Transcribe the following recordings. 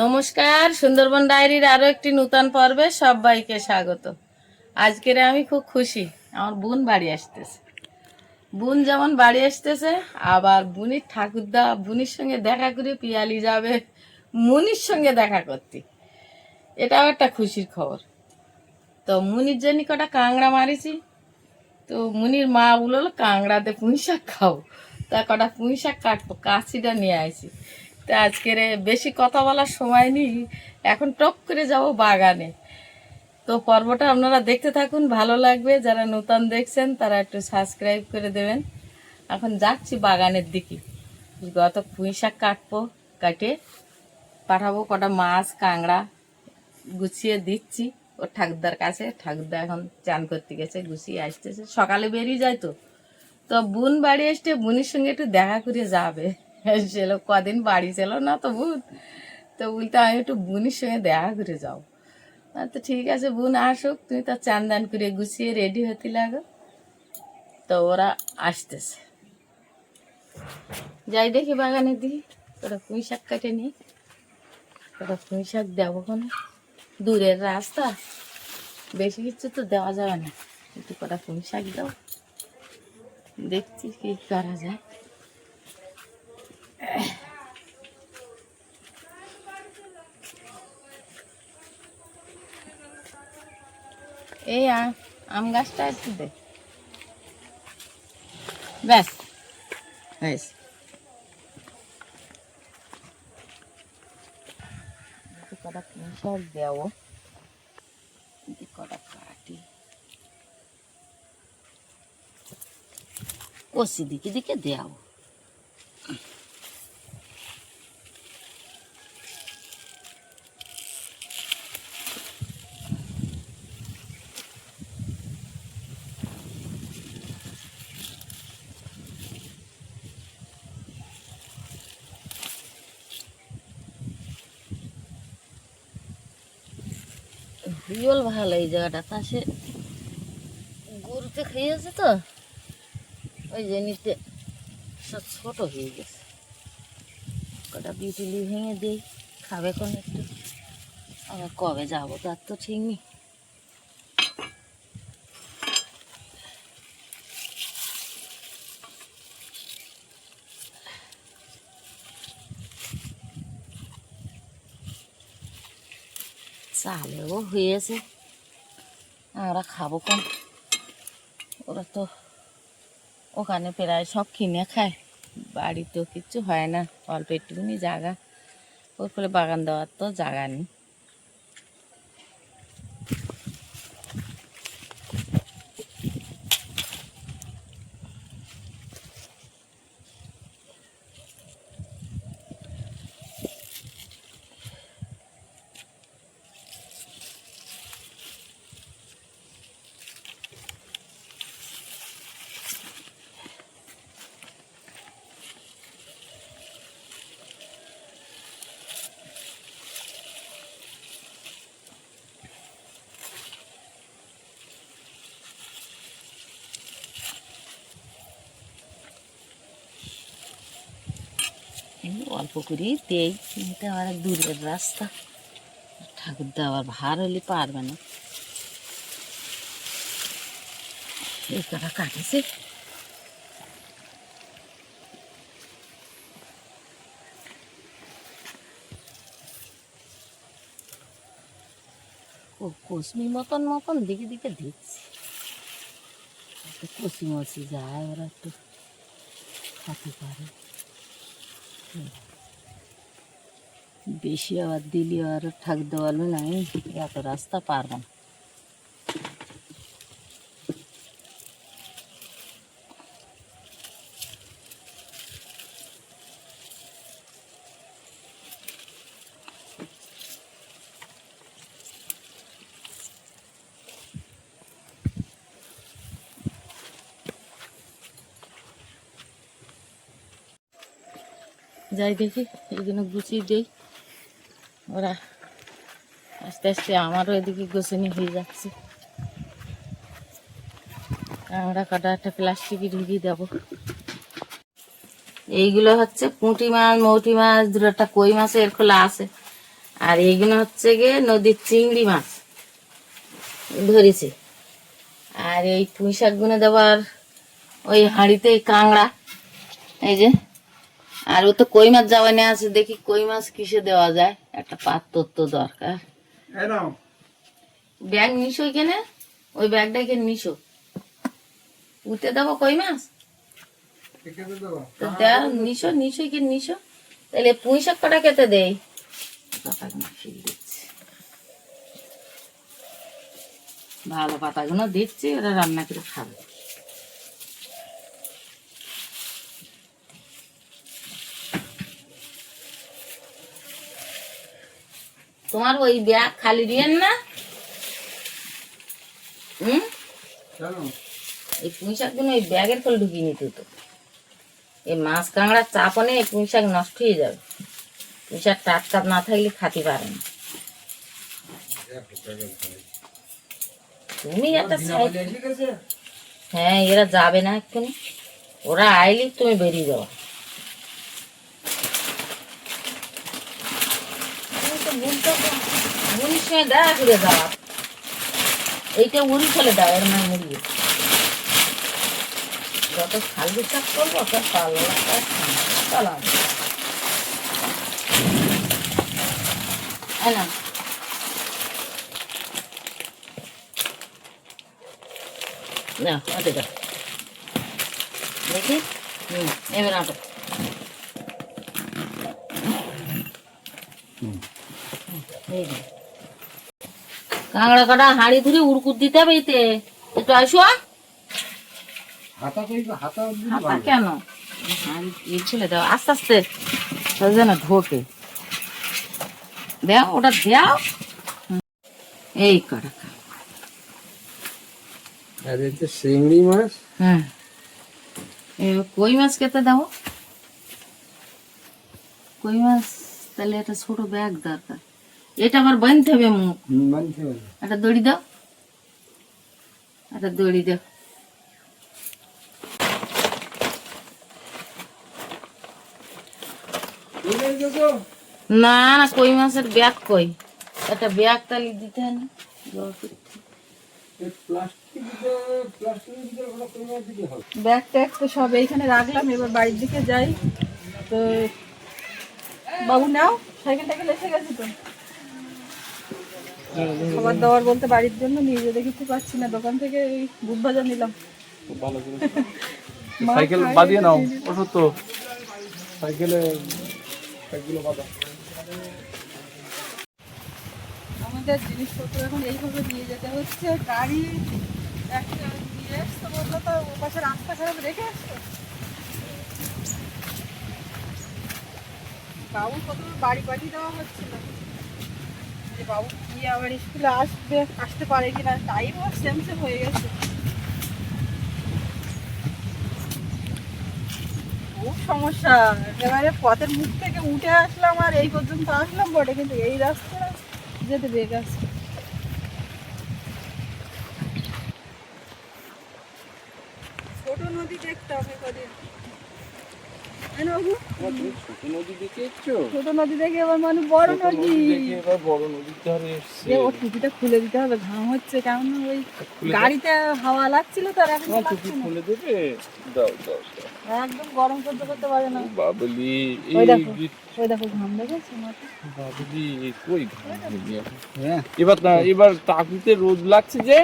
নমস্কার, সুন্দরবন ডায়েরির আরও একটি নূতন পর্বে সবাইকে স্বাগত। আজকের আমি খুব খুশি, আমার বোন বাড়ি আসতেছে। বোন যেমন বাড়ি আসতেছে, আবার বুনির ঠাকুরদা বুনির সঙ্গে দেখা করে পিয়ালি যাবে, মুনির সঙ্গে দেখা করতে। এটাও একটা খুশির খবর। তো মুনির জন্য কটা কাংড়া মারিছি, তো মুনির মা বলল কাংড়াতে পুঁই শাক খাও তা কটা পুঁই শাক কাটবো, কাছিটা নিয়ে আইছি। তা আজকের বেশি কথা বলার সময় নেই। এখন টপ করে যাব বাগানে। তো পর্বটা আপনারা দেখতে থাকুন, ভালো লাগবে। যারা নতুন দেখছেন, তারা একটু সাবস্ক্রাইব করে দেবেন। এখন যাচ্ছি বাগানের দিকে। গত পুঁই শাক কাটবো, কাটে পাঠাবো কটা মাছ কাংড়া গুছিয়ে দিচ্ছি। ওর ঠাকুরদার কাছে, ঠাকুরদা এখন চান করতে গেছে, গুছিয়ে আসতেছে। সকালে বেরিয়ে যায় তো। তো বোন বাড়ি আসতে বোনের সঙ্গে একটু দেখা করে যাবে। ছিল কদিন বাড়ি ছিল না তো বোন তো বলতে আমি একটু বোনের সঙ্গে দেখা করে যাও। তো ঠিক আছে, বোন আসুক, তুমি তো চান দান করে গুছিয়ে রেডি হতে লাগো। তো ওরা আসতেছে। যাই দেখি বাগানের দিকে, ওরা পুঁই শাক কাটে নি ওরা পুঁই শাক দেবো কোনো? দূরের রাস্তা। বেশি কিছু তো দেওয়া যাবে না। একটু কটা পুঁই শাক দাও। দেখছি কি করা যায়। এই আম আম গাছটা একটু দে। ব্যাস। ব্যাস কটা শাক দেবো কটা কাটি। কষি দিকে দিকে দেওয়া। বিয়ল ভালো এই জায়গাটা। তা পাশে গরুতে খেয়েছে তো, ওই জন্যতে সব ছোট হয়ে গেছে। কটা বিটুলি ভেঙে দিই, খাবে কোন একটু? আবার কবে যাব? তার তো ঠিক নেই। চালেও হয়েছে। আমরা খাব কম। ওরা তো ওখানে প্রায় সব কিনে খায়। বাড়ি তো কিচ্ছু হয় না। অল্প একটুখানি জায়গা। ওর ফলে বাগান দেওয়ার তো জায়গা নেই। অল্প করেই দেই, কিন্তু আবার দূরের রাস্তা। ঠাকুরদা আবার ভার হলে পারবে না। এই কটা কাটেছে কসমি মতন মতন দিকে দিকে একটু কষি মচি যায় ওরা একটু খাতে পারে। বেশি আবার দিলি আর ঠাক দেওয়ালো না আমি এত রাস্তা পারব না। যাই দেখি এগুলো গুছিয়ে দেই। ওরা আস্তে আস্তে আমারও এদিকে গোছানি হয়ে যাচ্ছে। আমরা কটা একটা প্লাস্টিকে ঢুকিয়ে দেবো। এইগুলো হচ্ছে পুঁটি মাছ, মৌটি মাছ দু একটা কই মাছের খোলা আছে। আর এইগুলো হচ্ছে গিয়ে নদীর চিংড়ি মাছ। ধরেছি। আর এই পুঁই শাকগুলো দেওয়ার ওই হাঁড়িতে এই কাঁংড়া এই যে আর ও তো কই মাছ যাওয়া নিয়ে আছে দেখি কই মাছ কিসে দেওয়া যায়। একটা পাত্র তো দরকার। ব্যাগ নিশো এখানে? ওই ব্যাগটা এখানে নিশো উঠে দেবো কই মাছ? নিশো নিশো এখানে নিশো তাহলে পুঁই শাক কটা খেতে দেই ভালো পাতাগুলো দিচ্ছি ওরা রান্না করে খাবে। তোমার ওই ব্যাগ খালি দিয়েন না? হুম? এই পুঁই শাকগুলো ওই ব্যাগের ফল ঢুকিয়ে নিতে তো এই মাছ কাঁকড়ার চাপ নেই এই পুঁই শাক নষ্ট হয়ে যাবে। পুঁই শাক টাটকা না থাকলে খাতে পারে না। তুমি একটা হ্যাঁ এরা যাবে না এক্ষুনি। ওরা আইলি তুমি বেরিয়ে যাও তুমি তো বুনতে পারো। বুনির সঙ্গে দেখা করে যাওয়া এইটা উড়ি ফেলে দাও এর মানে মুড়িয়ে যত খাল বিশ্বাস করব তত পাল্লা চালাম না না হাতে দাও দেখি? হুম, এবার আটো। কাঁকড়া কাটা হাঁড়ি ধরে উড়কুট দিতে হবে এতে। একটু আসো। হাতা কেন? হাঁড়ি ছেলে দাও আস্তে আস্তে। যেন ঢোকে। দাও ওটা দাও। এই কটা। আর চিংড়ি মাছ? হ্যাঁ। কই মাছ দাও? কই মাছ? তাহলে একটা ছোট ব্যাগ দরকার। এটা আবার বানতে হবে মুখ হবে একটা দড়ি দাও। একটা দড়ি দাও। না না কই মাছের ব্যাগ কই? একটা ব্যাগ তালি দিতে না? ব্যাগ ট্যাগ তো সব এইখানে রাখলাম এবার বাড়ির দিকে যাই। তো বাবু নাও সাইকেল টাইকেল এসে গেছে তো? খাবার দাবার বলতে বাড়ির জন্য নিয়ে যেতে কিছু পাচ্ছি না। দোকান থেকে এই বুট ভাজা নিলাম। সাইকেল বাদিয়ে নাও দিয়ে ওষুধ তো। সাইকেলে সাইকেলে বাদা। আমাদের জিনিসপত্র এখন এইভাবে নিয়ে যেতে হচ্ছে। গাড়ি একটা নিয়ে এসতে বলল তো ও পাশে রাস্তা খারাপ রেখে আসতো বাবু প্রথমে বাড়ি পাঠিয়ে দেওয়া হচ্ছিল যে বাবু কি আবার স্কুলে আসবে, আসতে পারে কিনা সেম সেম হয়ে গেছে। খুব সমস্যা। পথের মুখ থেকে উঠে আসলাম আর এই পর্যন্ত আসলাম বটে, কিন্তু এই রাস্তা যেতে বেগ আছে ছোট নদী দেখতে হবে কদিন তাই না বাবু? ছোট নদী দেখে এসছো ছোট নদী দেখে এবার মানুষ বড় নদী নদী। দেখে এবার বড় নদীর ধারে এসছে। এ টুপিটা খুলে দিতে হবে ঘাম হচ্ছে ওই গাড়িতে হাওয়া লাগছিল তো আর এখন তো টুপি খুলে দেবে? দাও দাও দাও। একদম গরম করতে করতে পারে না। বাবলি ওই এই ওই দেখো ঘাম দেখেছ মাথা বাবলি কই ঘাম হ্যাঁ। এবার না- এবার তাকুতে রোদ লাগছে যে?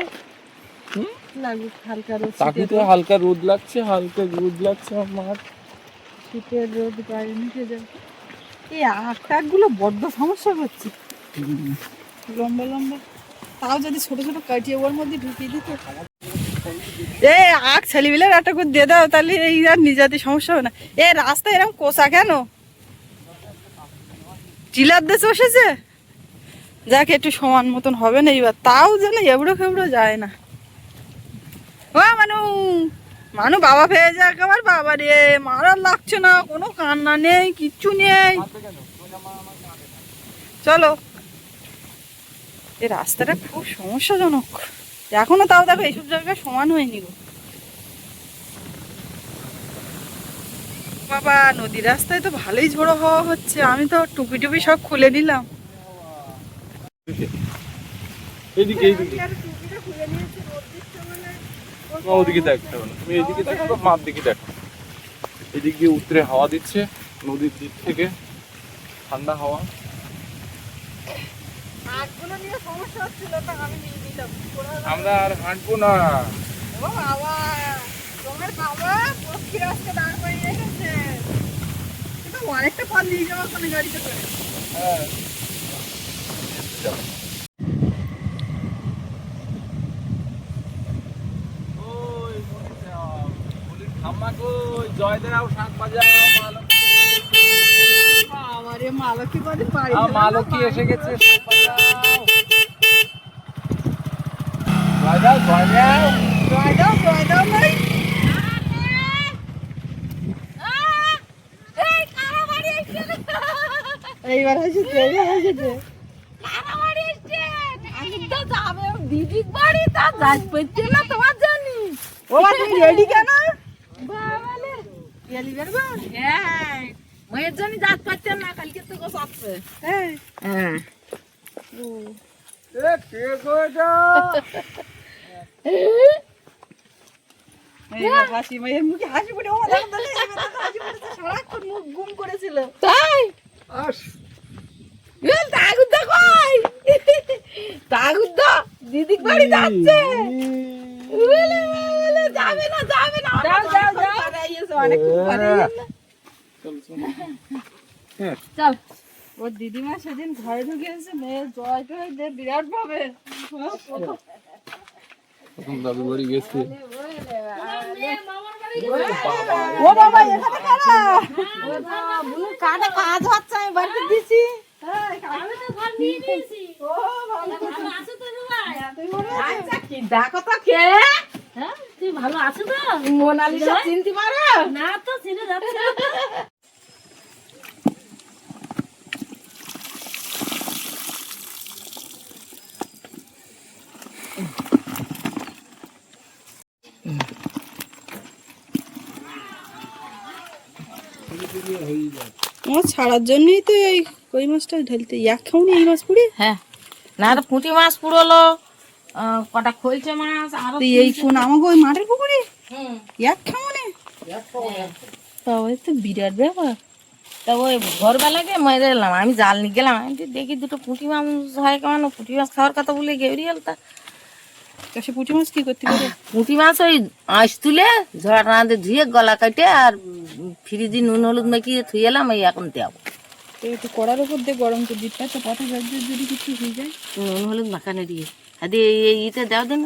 লাগুক হালকা রোদ তাকুতে হালকা রোদ লাগছে হালকা রোদ লাগছে আমার। শীতের রোদ গায়ে মিশে যাবে এই আখ টাকগুলো বড্ড সমস্যা করছে। লম্বা লম্বা। তাও যদি ছোট ছোট কাটিয়ে ওর মধ্যে ঢুকিয়ে দিত এ আখ ছেলেবিলার একটা করে দিয়ে দাও, তাহলে এই আর নিজাতে সমস্যা হবে না। এ রাস্তা এরকম কোষা কেন? চিলার দেশে বসেছে? যাক, একটু সমান মতন হবে না এবার তাও যেন এবড়ো খেবড়ো যায় না। ও, মানু! মানু বাবা পেয়ে যাক আমার বাবা রে, মারার লাগছে না, কোনো কান্না নেই, কিচ্ছু নেই। চলো। এই রাস্তাটা খুব সমস্যাজনক। এখনও তাও দেখো এইসব জায়গায় সমান হয়নি গো। বাবা, নদীর রাস্তায় তো ভালোই ঝোড়ো হওয়া হচ্ছে, আমি তো টুপি টুপি সব খুলে নিলাম। এইদিকে এইদিকে। ওদিকে দেখতে হবে না তুমি এইদিকে দেখো মার দিকে দেখো। এদিক দিয়ে উত্তরে হাওয়া দিচ্ছে নদীর দিক থেকে ঠান্ডা হাওয়া। নিয়ে সমস্যা হচ্ছিল আমি আমরা আর হাঁটবো না। অনেকটা পথ নিয়ে যাওয়া গাড়িতে করে। হ্যাঁ ওই ঠাম্মা কই শাক বাজাও মালকী এসে গেছে জয় দাও জয় দাও জয় দাও জয় দাও নাই এইবার হাসিছে এইবার হাসিছে দিদির বাড়ি তা যাই পেচ্ছে না তোমার জানি। ও তুমি রেডি কেন? এলি বেরবা হ্যাঁ মায়ের জন্য না কালকে তো গোস আসছে হ্যাঁ। হ্যাঁ এ কে তাগুদ্দা বাড়ি যাচ্ছে। যাবে না যাবে না। যাও যাও যাও। অনেক চল। ওর দিদিমা সেদিন ঘরে ঢুকে এসে জয় টয় দিয়ে বিরাট ভাবে। প্রথম দাদু বাড়ি গেছে। ও বাবা এখানে কারা? বুনু কাটা কাজ হচ্ছে আমি বাড়িতে দিছি। ও ভালো আচ্ছা কি দেখো তো কে? তুই ভালো আছো তো? মোনালিসা চিনতে পারো? না তো চিনে যাচ্ছে আমার ছাড়ার জন্যই তো এই কই মাছটা ঢালতে এক খাওনি এই মাছ পুড়ে? হ্যাঁ। না আর পুঁটি মাছ পুরোলো কটা খোলছে মাছ আরও তো এই কোন আমাকে ওই মাঠের পুকুরে? হুম। এক খাওনি তবে তো বিরাট ব্যাপার। তা ওই ভোরবেলাকে মেরে এলাম আমি জাল নিয়ে গেলাম আমি দেখি দুটো পুঁটি মাছ হয় কেমন পুঁটি মাছ খাওয়ার কথা বলে গেড়ি তা। তো সে পুঁটি মাছ কি করতে পারে? পুঁটি মাছ ওই আঁশ তুলে ঝড়া টানাতে ধুয়ে গলা কাটে আর ফ্রিজে নুন হলুদ মাখিয়ে থুয়ে এলাম এই এখন দেবো। একটু কড়ার উপর দিয়ে গরম করে দিতে তো যাচ্ছে যদি কিছু হয়ে যায়? নুন হলুদ মাখানে দিয়ে। দিয়ে এই ইতে দেওয়া দেন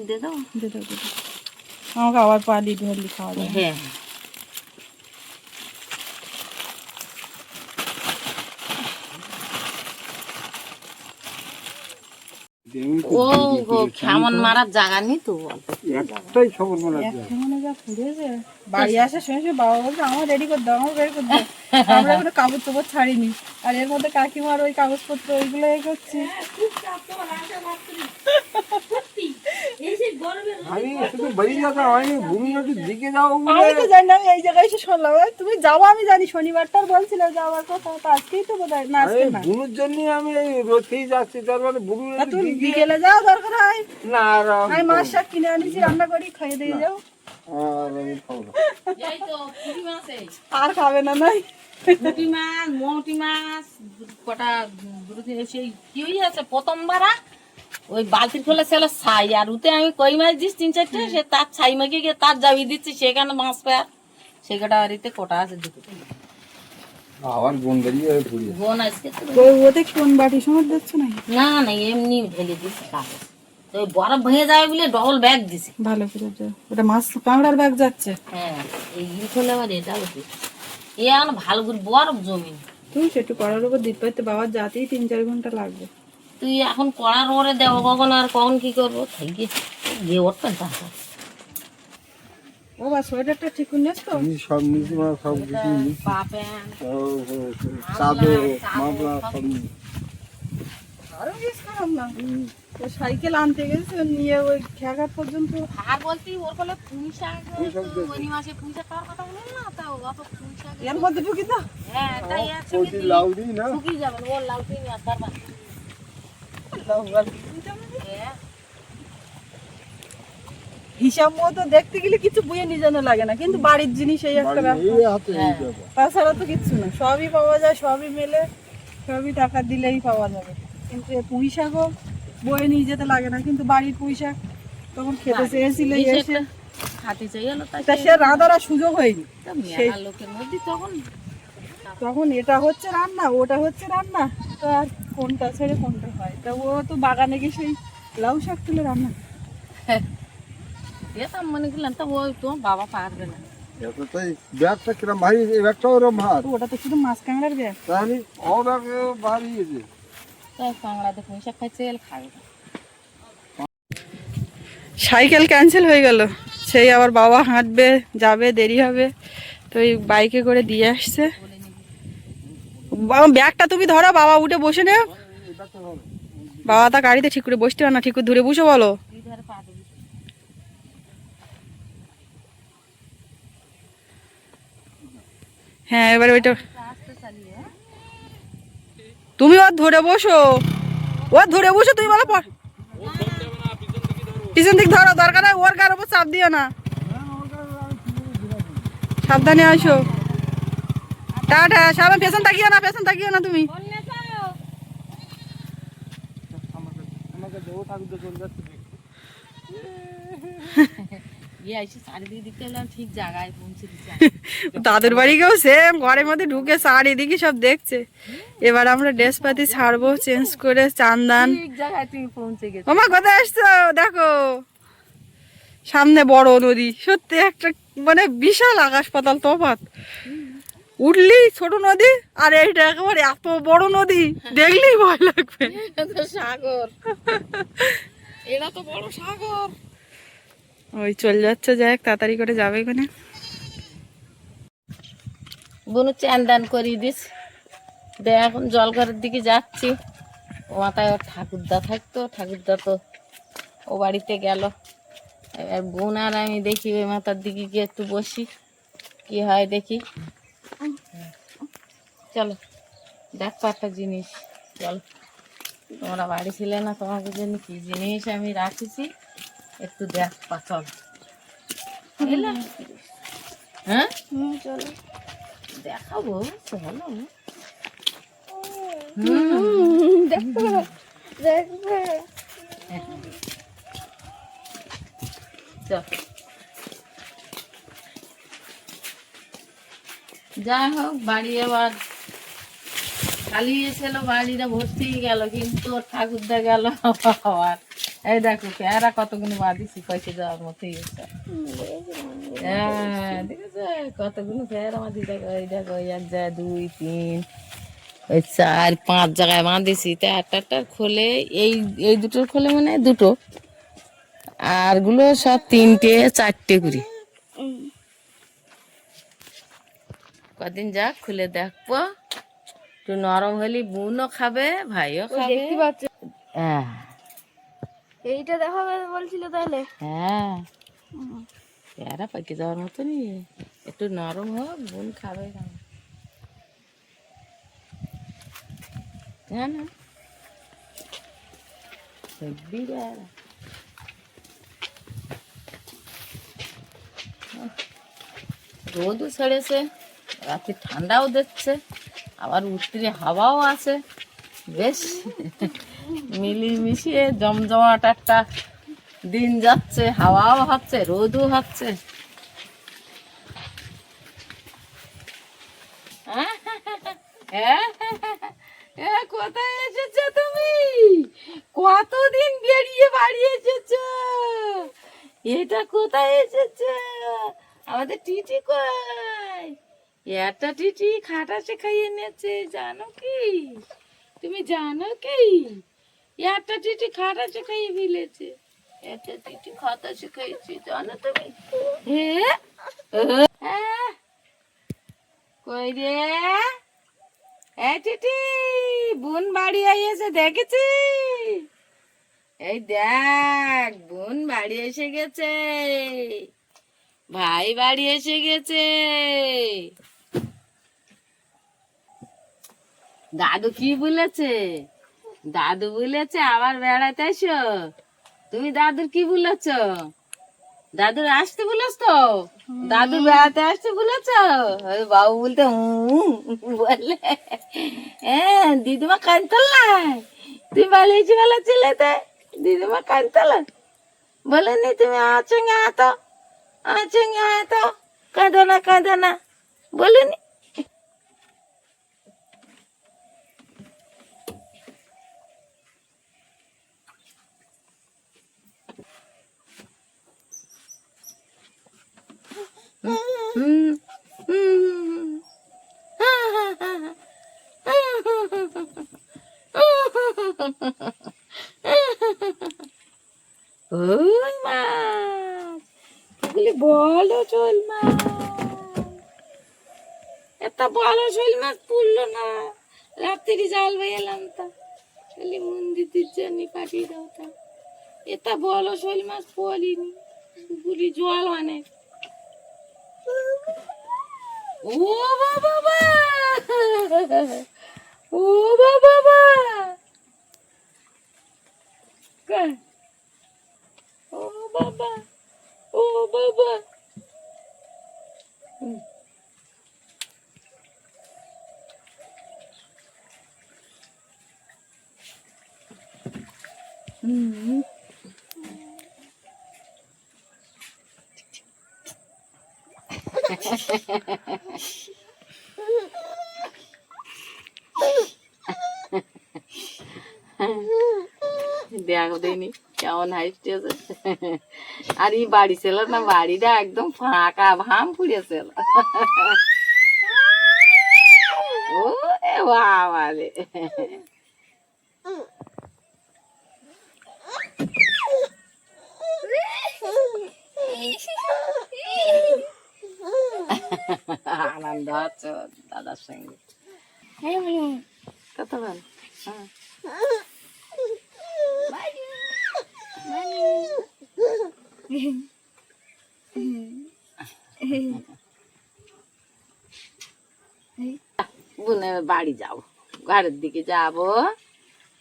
দিয়ে দাও। দে দাও দে দাও। আমাকে আবার পালি ঢালি খাওয়া হ্যাঁ। ও গো কেমন মারার জায়গা নি তো? একটাই খবর মারার বাড়ি আসে শুনে শুনে বাবা বলছে আমার রেডি করে দাও আমার রেডি করে দাও। আমরা কোনো কাগজ চোপড় ছাড়িনি। আর এর মধ্যে কাকিমার ওই কাগজপত্র ওইগুলো এ করছি। আমি শুধু বাড়ি ভূমি দিকে যাও আমি তো জানি না আমি এই জায়গায় এসে শুনলাম। তুমি যাব আমি জানি শনিবারটা বলছিলে যাওয়ার কথা তো আজকেই তো বোধ হয় না আজকে না। জন্য আমি এই রথেই যাচ্ছি তার মানে তা তুমি বিকেলে যাও দরকার হয়। না আর আমি মাছ শাক কিনে আনিছি রান্না করি খাইয়ে দিয়ে যাও। আর আমি খাব না। আর খাবে নাই। পুঁটি মাছ মৌটি মাছ কটা দুটো তিন- সেই কি আছে প্রথমবার? ওই বালতির খোলা ছিল ছাই। আর উতে আমি কই মাছ দিস? তিন চারটে। সে তার ছাই মাকে গিয়ে তার জাবি দিচ্ছি সেখানে মাছ পায়? সে কটা বাড়িতে কটা আছে দুটো। আবার বোন বেরিয়ে হয়ে পড়ি বোন আজকে তো ওই ওতে কোন বাটি সময় দিচ্ছ না না না এমনি ঢেলে দিছি কাগজ তো বরফ ভেঙে যাবে বলে ডবল ব্যাগ দিছি। ভালো করে যাও ওটা মাছ কাঁকড়ার ব্যাগ যাচ্ছে। হ্যাঁ এই হলে আবার এটাও দিছি এ এখন ভালো করে বরফ জমি। তুই সেটু করার উপর পারতে বাবার যাতেই তিন চার ঘণ্টা লাগবে। তুই এখন কড়ার ওরে দেবো কখন আর কখন কি করব? থেকে গিয়ে উঠবেন তারপর ও বা সোয়েটারটা ঠিক তো। আমি সব নিয়েছি সব কিছু নিই। পা প্যান্ট। ও, ও, চাদর মামলা সব আরও বেশ খারাপ না? ও সাইকেল আনতে গেছে নিয়ে ওই পর্যন্ত। আর ওর পুঁই শাক ওই মাসে পুঁই শাক খাওয়ার কথা না? তা অত পুঁই শাক এর মধ্যে ঢুকি তো। হ্যাঁ তাই লাউ দিই না? শুকিয়ে যাবেন ওর লাউ তারপর। হিসাব মতো দেখতে গেলে কিছু বইয়ে নিয়ে যেন লাগে না কিন্তু বাড়ির জিনিস এই একটা ব্যাপার। তাছাড়া তো কিচ্ছু না সবই পাওয়া যায় সবই মেলে সবই টাকা দিলেই পাওয়া যাবে। কিন্তু পুঁই শাকও বয়ে নিয়ে যেতে লাগে না কিন্তু বাড়ির পুঁই শাক তখন খেতে চেয়েছিল এসে। খাতে চাই তা সে রাঁধার আর সুযোগ হয়নি। লোকের মধ্যে তখন তখন এটা হচ্ছে রান্না ওটা হচ্ছে রান্না। তো আর কোনটা ছেড়ে কোনটা হয়? তা ও তো বাগানে গিয়ে সেই লাউ শাক তুলে রান্না যেতাম মনে করলাম তো ওই তোমার বাবা পারবে না। এতটাই ব্যাগটা কিরম ভারী এই ব্যাগটা ওরম ভার। তো ওটা তো শুধু মাছ কাঁকড়ার ব্যাগ। তাহলে ও ব্যাগ ভারী আছে তাই বাংলাদেশ পয়সা খাইছে এল খাবে না। সাইকেল ক্যান্সেল হয়ে গেল। সেই আবার বাবা হাঁটবে যাবে দেরি হবে। তো এই বাইকে করে দিয়ে আসছে। ব্যাগটা তুমি ধরো, বাবা উঠে বসে নে বাবা তা গাড়িতে ঠিক করে বসতে পারে না, ঠিক করে ধরে বসে বলো। হ্যাঁ এবারে ওইটা? তুমি ওর ধরে বসো। ওর ধরে বসো, তুমি বলো পিছন দিক ধরো, দরকার ওর গার উপর চাপ দিও না। সাবধানে আসো। টাটা সামনে পেছন তাকিও না পেছন তাকিও না তুমি। এসে চারিদিকে ঠিক জায়গায় পৌঁছে দিচ্ছে দাদুর বাড়িকেও সেম ঘরের মধ্যে ঢুকে চারিদিকে সব দেখছে। এবার আমরা ড্রেস পাতি ছাড়বো চেঞ্জ করে চান্দান। ঠিক জায়গায় তুমি ওমা কোথায় আসছো? দেখো। সামনে বড় নদী। সত্যি একটা মানে বিশাল আকাশ পাতাল তফাৎ। উঠলি ছোট নদী আর এইটা একেবারে এত বড় নদী দেখলেই ভয় লাগবে। সাগর। এটা তো বড় সাগর। ওই চল যাচ্ছে যাই হোক, তাড়াতাড়ি করে যাবে এখানে। বুনু চ্যান দান করিয়ে দিস। দে এখন জলঘরের দিকে যাচ্ছি। ও মাথায় ওর ঠাকুরদা থাকতো ঠাকুরদা তো ও বাড়িতে গেল। এবার বোন আর আমি দেখি ওই মাথার দিকে গিয়ে একটু বসি। কি হয় দেখি। চলো দেখো একটা জিনিস চলো। তোমরা বাড়ি ছিলে না তোমাকে জন্য কি জিনিস আমি রাখেছি? একটু দেখবা চলো। এলে? হ্যাঁ? দেখাবো চলো। চল। যাই হোক, বাড়ি আবার খালি এসেছিল বাড়িটা ভর্তি গেল, কিন্তু ওর ঠাকুরদা গেল। আবার এই দেখো, পেয়ারা কতগুলো বাঁধিছি, পয়সা যাওয়ার মতোই হ্যাঁ দেখেছ? কতগুলো পেয়ারা বাঁধি দেখো, এই দেখো এক জায়গায় দুই, তিন ওই চার, পাঁচ জায়গায় বাঁধিছি। তা একটা খোলে, এই এই দুটোর খোলে মানে দুটো। আরগুলো সব তিনটে, চারটে করে। কদিন যাক খুলে দেখব। একটু নরম হলে বোনও খাবে ভাইও খাবে। হ্যাঁ। এইটা দেখাবে বলছিল তাহলে। হ্যাঁ। পেয়ারা পাকে যাওয়ার মতনই। একটু নরম হোক বোন খাবে। খাবে হ্যাঁ না। হেব্বি পেয়ারা। রোদও ছেড়েছে। রাতে ঠান্ডাও দিচ্ছে, আবার উত্তরে হাওয়াও আছে। বেশ মিলিয়ে মিশিয়ে জমজমাট একটা দিন যাচ্ছে, হাওয়াও হচ্ছে রোদও হচ্ছে কোথায় এসেছ তুমি? কতদিন বেরিয়ে বাড়ি এসেছ? এটা কোথায় এসেছ? আমাদের টিটি কই? একটা টিটি খাটা শেখাইয়ে এনেছে জানো কি? তুমি জানো কি? একটা টিটি খাটা শেখাইয়ে ফেলেছে। একটা টিটি খাতা শেখাইছে জানো তুমি? হ্যাঁ কই রে? এই টিটি, বোন বাড়ি আইয়েছে, দেখেছি? এই দেখ, বোন বাড়ি এসে গেছে। ভাই বাড়ি এসে গেছে। দাদু কি বলেছে? দাদু বলেছে আবার বেড়াতে এসো। তুমি দাদুর কি বলেছ? দাদুর আসতে বলেছ তো? দাদু বেড়াতে আসতে বলেছ? বাবু বলতে বলে। হ্যাঁ দিদিমা কানতাল নাই তুমি বালিয়েছি বেলা ছেলেতে দিদিমা কানতাল বলেনি তুমি আছো তো আছো তো কাঁদো না কাঁদো না বলেনি হুম হুম ওই মাছ বলি বলো শোল মাছ এত বড় শোল মাছ পুড়লো না। রাত্রি জাল এলাম তা। বলি মন্দিরের জন্য পাঠিয়ে দাও তা। এত বড় শোল মাছ পড়িনি। পুকুরি জল অনেক ও বাবা ও বাবা ও বাবা ও বাবা! দেখো দেনি কেমন হাসতেছে আর এই বাড়ি ছিল না, বাড়িটা একদম ফাঁকা ভাম পুড়েছিল ও বাবা রে আনন্দ হচ্ছে দাদার সঙ্গে। কত ভালো হ্যাঁ। বোনের বাড়ি যাব ঘরের দিকে যাব।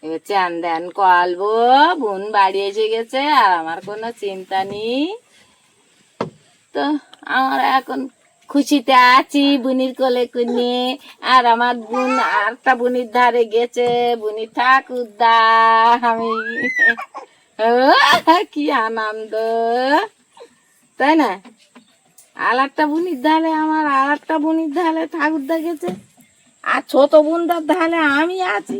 এবার চান দেন কলবো বোন বাড়ি এসে গেছে, আর আমার কোনো চিন্তা নেই। তো আমার এখন খুশিতে আছি, বুনির কোলে কুনে আর আমার বোন, আরেকটা বুনির ধারে গেছে, বুনি ঠাকুর দা আমি কি আনন্দ। তাই না? আর একটা বুনির ধারে আমার আর একটা বুনির ধারে ঠাকুরদা গেছে। আর ছোট বোনটার ধারে আমি আছি।